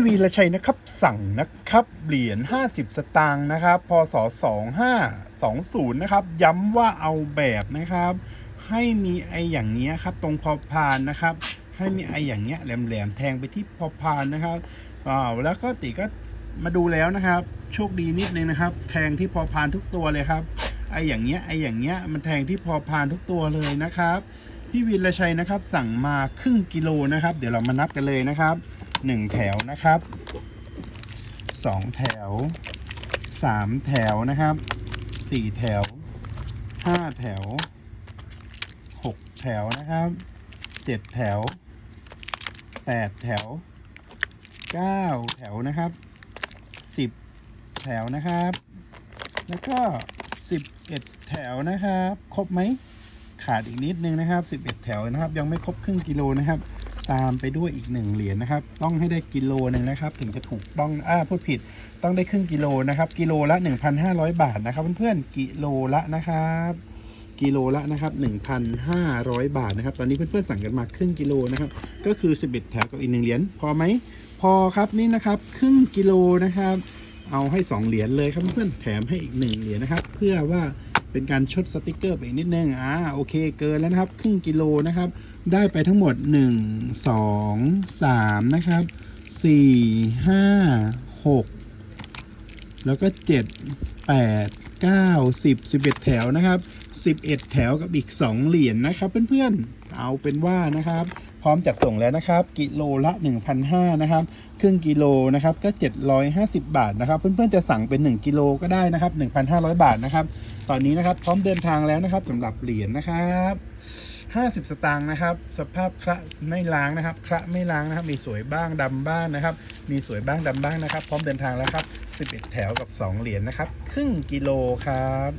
พี่วีระชัยนะครับสั่งนะครับเหรียญ 50 สตางค์นะครับพศ2520 นะครับ ย้ำว่าเอาแบบนะครับ ให้มีไออย่างเงี้ยครับตรงพอพานนะครับ ให้มีไออย่างเงี้ยแหลมๆแทงไปที่พอพานนะครับอ่าแล้วก็ติก็มาดูแล้วนะครับ โชคดีนิดนึงนะครับ แทงที่พอพานทุกตัวเลยครับไออย่างเงี้ยไออย่างเงี้ยมันแทงที่พอพานทุกตัวเลยนะครับพี่วินละชัยนะครับ สั่งมาครึ่งกิโลนะครับ เดี๋ยวเรามานับกันเลยนะครับ หนึ่งแถวนะครับสองแถวสามแถวนะครับสี่แถวห้าแถวหกแถวนะครับเจ็ดแถวแปดแถวเก้าแถวนะครับสิบแถวนะครับ แล้วก็สิบเอ็ดแถวนะครับ ครบไหมขาดอีกนิดนึงนะครับ11แถวนะครับ ยังไม่ครบครึ่งกิโลนะครับ ตามไปด้วยอีก 1 เหรียญนะครับ ต้องให้ได้กิโลหนึ่งนะครับ ถึงจะถูกต้องอ่าพูดผิด ต้องได้ครึ่งกิโลนะครับ กิโลละ 1,500 บาทนะครับเพื่อนๆกิโลละนะครับกิโลละนะครับ 1,500 บาทนะครับ ตอนนี้เพื่อนๆสั่งกันมาครึ่งกิโลนะครับ ก็คือ 11 แถวกับอีกหนึ่งเหรียญ พอไหม พอครับนี่นะครับ ครึ่งกิโลนะครับ เอาให้ 2 เหรียญเลยครับเพื่อนๆ แถมให้อีก 1 เหรียญนะครับ เพื่อว่า เป็นการชดสติกเกอร์ไปอีกนิดนึงอ่าโอเคเกินแล้วนะครับ ครึ่งกิโลนะครับ ได้ไปทั้งหมด 1 2 3 นะครับ 4 5 6 แล้วก็ 7 8 9 10 11 แถวนะครับ 11 แถวกับอีก 2 เหรียญนะครับเพื่อนๆเอาเป็นว่านะครับพร้อมจัดส่งแล้วนะครับ กิโลละ 1,500นะครับ ครึ่งกิโลนะครับก็ 750 บาทนะครับ เพื่อนๆจะสั่งเป็น 1 กิโลก็ได้นะครับ 1,500 บาทนะครับ ตอนนี้นะครับพร้อมเดินทางแล้วนะครับสำหรับเหรียญนะครับ50 สตางค์นะครับ สภาพคระไม่ล้างนะครับ คระไม่ล้างนะครับ มีสวยบ้างดำบ้างนะครับ มีสวยบ้างดำบ้างนะครับ พร้อมเดินทางแล้วครับ 11 แถวกับ 2 เหรียญนะครับ ครึ่งกิโลครับ